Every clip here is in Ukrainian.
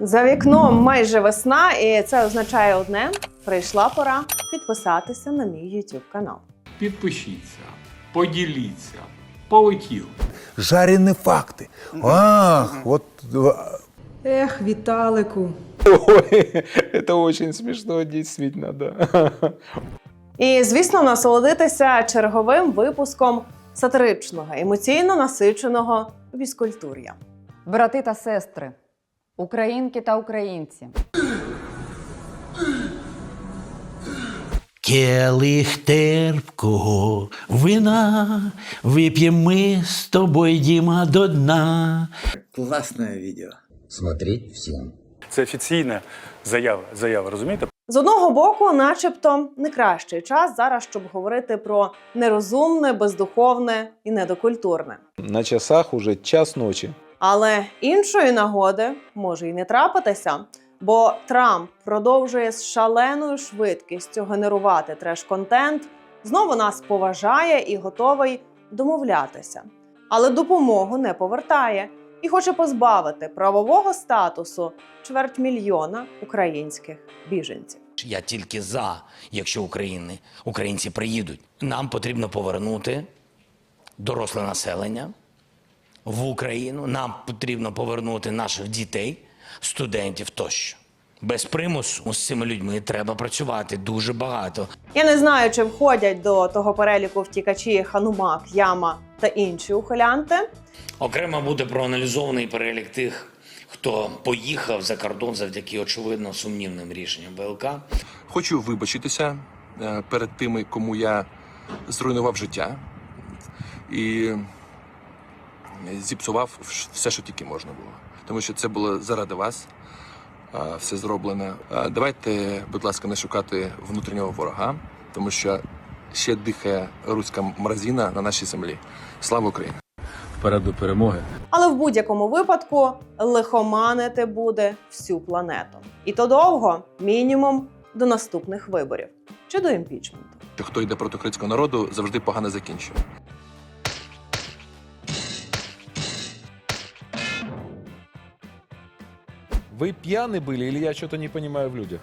За вікном майже весна, і це означає одне: прийшла пора підписатися на мій YouTube канал. Підпишіться, поділіться, полетіли. Жареные факты. Ах, вот Ех, Віталику. Ой, это очень смешно, действительно, да. І, звісно, насолодитися черговим випуском сатиричного, емоційно насиченого візкультур'я. Брати та сестри, українки та українці. Келих терпкого вина вип'ємо ми з тобою, Діма, до дна. Классное видео. Смотреть всем. Це офіційна заява, заява, розумієте? З одного боку, начебто, не кращий час зараз, щоб говорити про нерозумне, бездуховне і недокультурне. На часах уже час ночи. Але іншої нагоди може й не трапитися, бо Трамп продовжує з шаленою швидкістю генерувати треш-контент, знову нас поважає і готовий домовлятися. Але допомогу не повертає і хоче позбавити правового статусу чверть мільйона українських біженців. Я тільки за, якщо України, українці приїдуть. Нам потрібно повернути доросле населення в Україну. Нам потрібно повернути наших дітей, студентів тощо. Без примусу з цими людьми треба працювати дуже багато. Я не знаю, чи входять до того переліку втікачі Ханумак, Яма та інші ухилянти. Окремо буде проаналізований перелік тих, хто поїхав за кордон завдяки очевидно сумнівним рішенням ВЛК. Хочу вибачитися е, перед тими, кому я зруйнував життя і зіпсував все, що тільки можна було. Тому що це було заради вас. Все зроблено. Е, Давайте, будь ласка, не шукати внутрішнього ворога, тому що ще дихає руська мразіна на нашій землі. Слава Україні! Вперед до перемоги. Але в будь-якому випадку лихоманити буде всю планету. І то довго, мінімум до наступних виборів чи до імпічменту. Що Хто йде проти українського народу, завжди погано закінчує. Вы пьяны были или я что-то не понимаю в людях?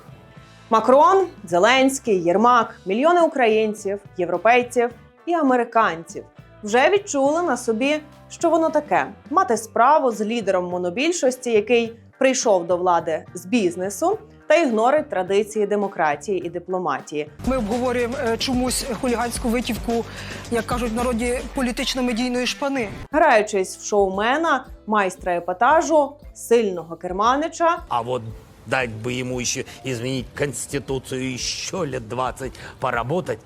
Макрон, Зеленський, Єрмак, мільйони українців, європейців і американців вже відчули на собі, що воно таке мати справу з лідером монобільшості, який прийшов до влади з бізнесу та ігнорить традиції демократії і дипломатії. Ми обговорюємо е, чомусь хуліганську витівку, як кажуть в народі, політично-медійної шпани. Граючись в шоумена, майстра епатажу, сильного керманича А вот дать бы ему еще изменить Конституцию еще лет 20 поработать,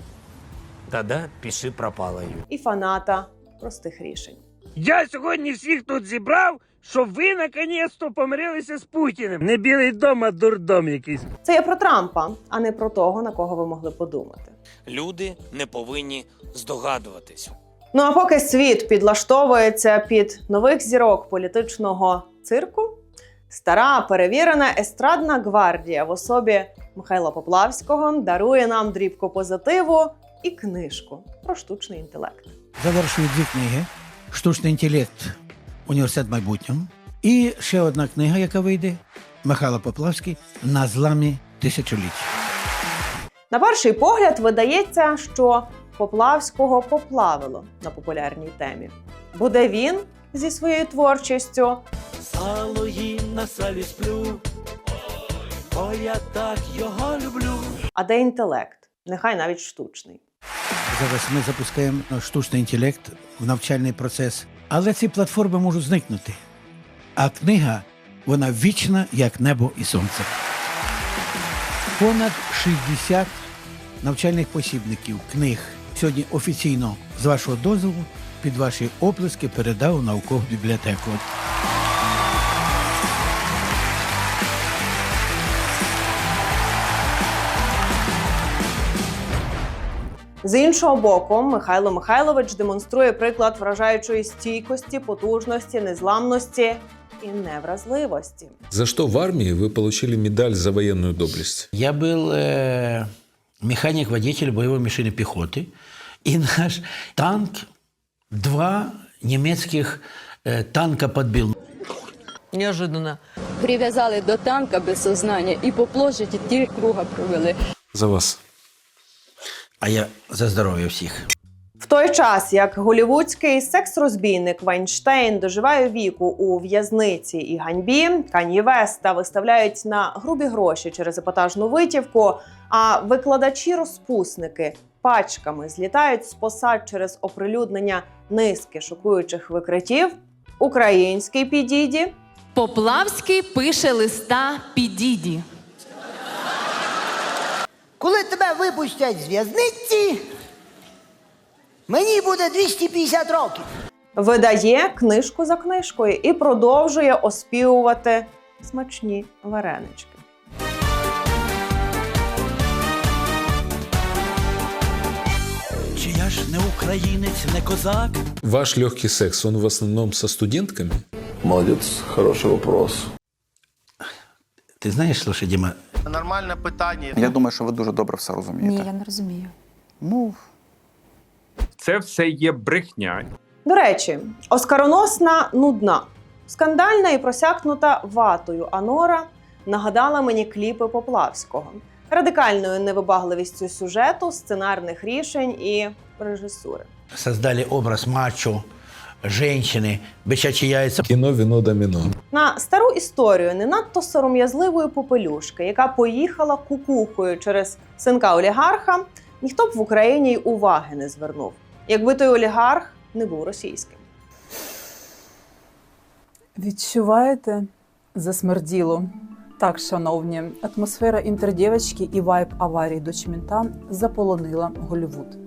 тогда пиши пропало. і фаната простих рішень. Я сьогодні всіх тут зібрав, щоб ви наконець-то помирилися з Путіним. Не білий дом, а дурдом якийсь. Це я про Трампа, а не про того, на кого ви могли подумати. Люди не повинні здогадуватись. Ну а поки світ підлаштовується під нових зірок політичного цирку, стара перевірена естрадна гвардія в особі Михайла Поплавського дарує нам дрібку позитиву і книжку про штучний інтелект. Завершую дві книги: Штучний інтелект, університет майбутнього. І ще одна книга, яка вийде Михайло Поплавський на зламі тисячоліть. На перший погляд видається, що Поплавського поплавило на популярній темі. Буде він зі своєю творчістю Сало їм на салі сплю, бо я так його люблю. а де інтелект, нехай навіть штучний. Зараз ми запускаємо штучний інтелект в навчальний процес. Але ці платформи можуть зникнути. А книга вона вічна, як небо і сонце. Понад 60 навчальних посібників, книг сьогодні офіційно, з вашого дозволу, під ваші оплески передав наукову бібліотеку. З іншого боку, Михайло Михайлович демонструє приклад вражаючої стійкості, потужності, незламності і невразливості. За что в армии вы получили медаль за военную доблесть? Я был э, механик-водитель боевой машины пехоты, и наш танк два немецких э, танка подбил. Неожиданно. прив'язали до танка без сознання і по площаді три круга провели. За вас. А я за здоров'я всіх. В той час, як голівудський секс-розбійник Вайнштейн доживає віку у в'язниці і ганьбі, Кані Веста виставляють на грубі гроші через епатажну витівку, а викладачі-розпусники пачками злітають з посад через оприлюднення низки шокуючих викриттів. Український підіді Поплавський пише листа Підіді. Коли тебе випустять з в'язниці, мені буде 250 років. видає книжку за книжкою і продовжує оспівувати смачні варенички. Чи я ж не українець, не козак? Ваш легкий секс, он в основном со студентками? Молодець, хороший вопрос. Ти знаєш, слушай, Діма, Нормальне питання. Я думаю, що ви дуже добре все розумієте. Ні, я не розумію. Ну, Це все є брехня. До речі, оскароносна нудна, скандальна і просякнута ватою Анора нагадала мені кліпи Поплавського, радикальною невибагливістю сюжету, сценарних рішень і режисури. создали образ мачо, женщини, бичачі яйця. Кино, вино, домино. На стару історію не надто сором'язливої попелюшки, яка поїхала кукухою через синка олігарха, ніхто б в Україні й уваги не звернув, якби той олігарх не був російським. Відчуваєте? Засмерділо. Так, шановні, атмосфера інтердєвочки і вайб аварії дочмінта заполонила Голлівуд.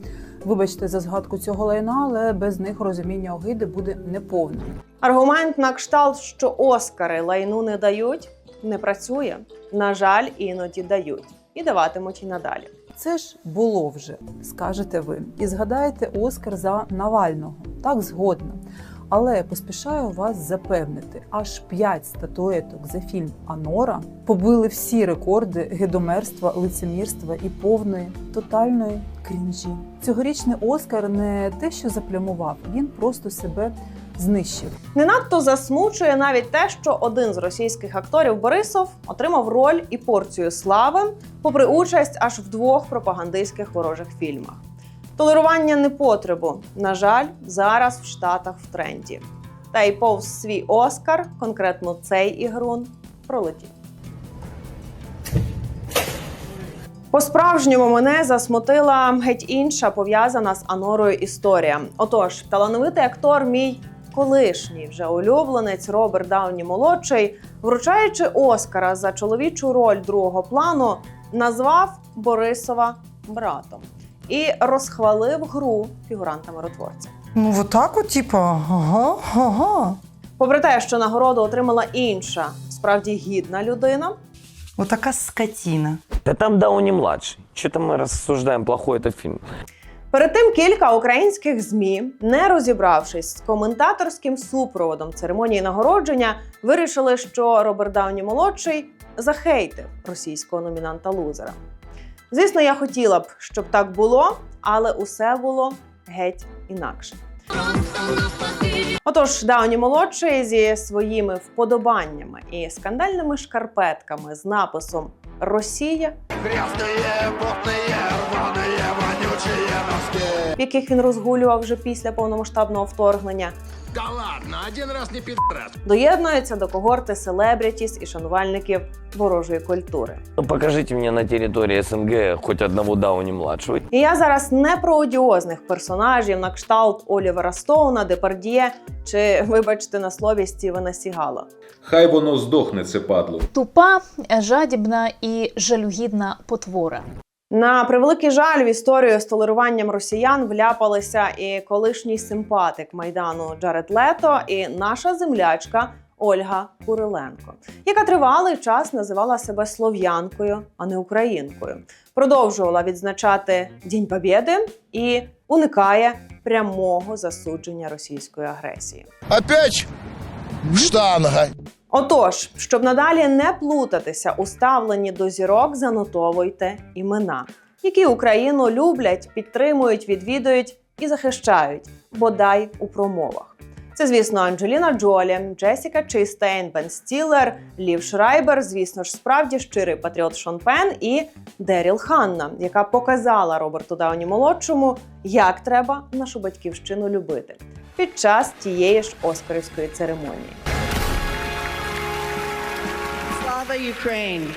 Вибачте за згадку цього лайна, але без них розуміння огиди буде неповним. Аргумент на кшталт, що Оскари лайну не дають, не працює. На жаль, іноді дають і даватимуть і надалі. Це ж було вже, скажете ви. І згадаєте Оскар за Навального. Так згодна. Але поспішаю вас запевнити, аж п'ять статуеток за фільм Анора побили всі рекорди гедомерства, лицемірства і повної тотальної крінжі. Цьогорічний Оскар не те, що заплямував, він просто себе знищив. Не надто засмучує навіть те, що один з російських акторів Борисов отримав роль і порцію слави, попри участь аж в двох пропагандистських ворожих фільмах. Толерування непотребу, на жаль, зараз в Штатах в тренді. Та й повз свій Оскар, конкретно цей ігрун, пролетів. По-справжньому мене засмутила геть інша пов'язана з Анорою історія. Отож, талановитий актор, мій колишній вже улюбленець Роберт Дауні молодший, вручаючи Оскара за чоловічу роль другого плану, назвав Борисова братом і розхвалив гру фігуранта миротворця. Ну, отак от, типа, ага, ага. Попри те, що нагороду отримала інша, справді гідна людина, Отака скотіна. Да там Дауни младший. Что-то мы рассуждаем, плохой это фильм. Перед тим кілька українських змі, не розібравшись з коментаторським супроводом церемонії нагородження, вирішили, що Роберт Дауні молодший захейтив російського номінанта лузера. Звісно, я хотіла б, щоб так було, але усе було геть інакше. Отож, Дауні молодший зі своїми вподобаннями і скандальними шкарпетками з написом Росія в яких він розгулював вже після повномасштабного вторгнення. Да ладно, один раз не під... Доєднується до когорти селебрітіс і шанувальників ворожої культури. Ну, покажите мне на территории СНГ хоть одного Дауни младшего. І я зараз не про одіозних персонажів на кшталт Олівера Стоуна, Депардіє чи, вибачте, на слові Стівена Сігала. Хай воно здохне, це падло. Тупа, жадібна і жалюгідна потвора. На превеликий жаль, в історію з толеруванням росіян вляпалися і колишній симпатик майдану Джаред Лето, і наша землячка Ольга Куриленко, яка тривалий час називала себе слов'янкою, а не українкою. Продовжувала відзначати День Побєди і уникає прямого засудження російської агресії. Опять штанга. Отож, щоб надалі не плутатися у ставленні до зірок, занотовуйте імена, які Україну люблять, підтримують, відвідують і захищають, бодай у промовах. Це, звісно, Анджеліна Джолі, Джесіка Чейстейн, Бен Стілер, Лів Шрайбер, звісно ж, справді щирий патріот Шон Пен і Деріл Ханна, яка показала Роберту Дауні молодшому, як треба нашу батьківщину любити під час тієї ж оскарівської церемонії. Слава Україні!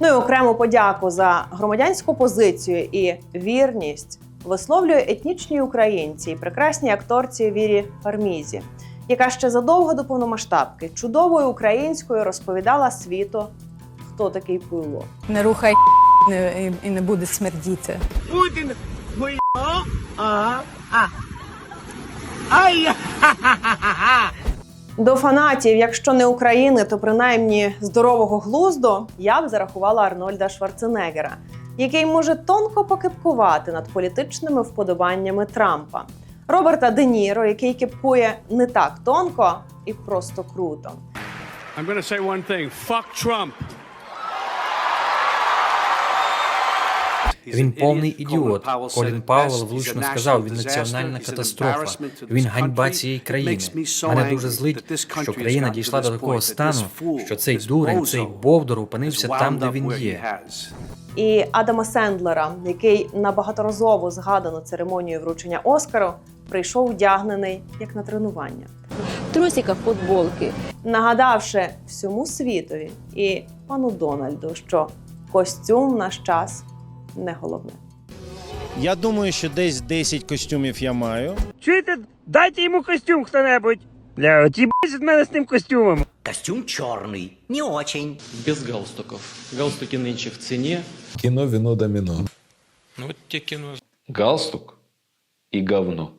Ну і окрему подяку за громадянську позицію і вірність висловлює етнічній українці і прекрасній акторці Вірі Фармізі, яка ще задовго до повномасштабки чудовою українською розповідала світу, хто такий пило. Не рухай і, і не буде смердіти. Путін хуйо, а, а. Ай! До фанатів, якщо не України, то принаймні здорового глузду, я б зарахувала Арнольда Шварценеггера, який може тонко покипкувати над політичними вподобаннями Трампа, Роберта Де Ніро, який кипкує не так тонко і просто круто. I'm gonna say one thing. Fuck Trump. Він повний ідіот. Колін Пауэлл влучно сказав, він національна катастрофа. Він ганьба цієї країни. Мене дуже злить, що країна дійшла до такого стану, що цей дурень, цей бовдор опинився там, де він є. І Адама Сендлера, який на багаторазово згадану церемонію вручення Оскару прийшов вдягнений як на тренування. Трусика футболки. нагадавши всьому світові і пану Дональду, що костюм наш час не головне. Я думаю, що десь 10 костюмів я маю. Чуєте, дайте йому костюм хто-небудь. Бля, от їбать від мене з тим костюмом. Костюм чорний. Не очень. Без галстуков. Галстуки нынче в ціні. Кіно, віно, доміно. Ну, от те кіно. Галстук і говно.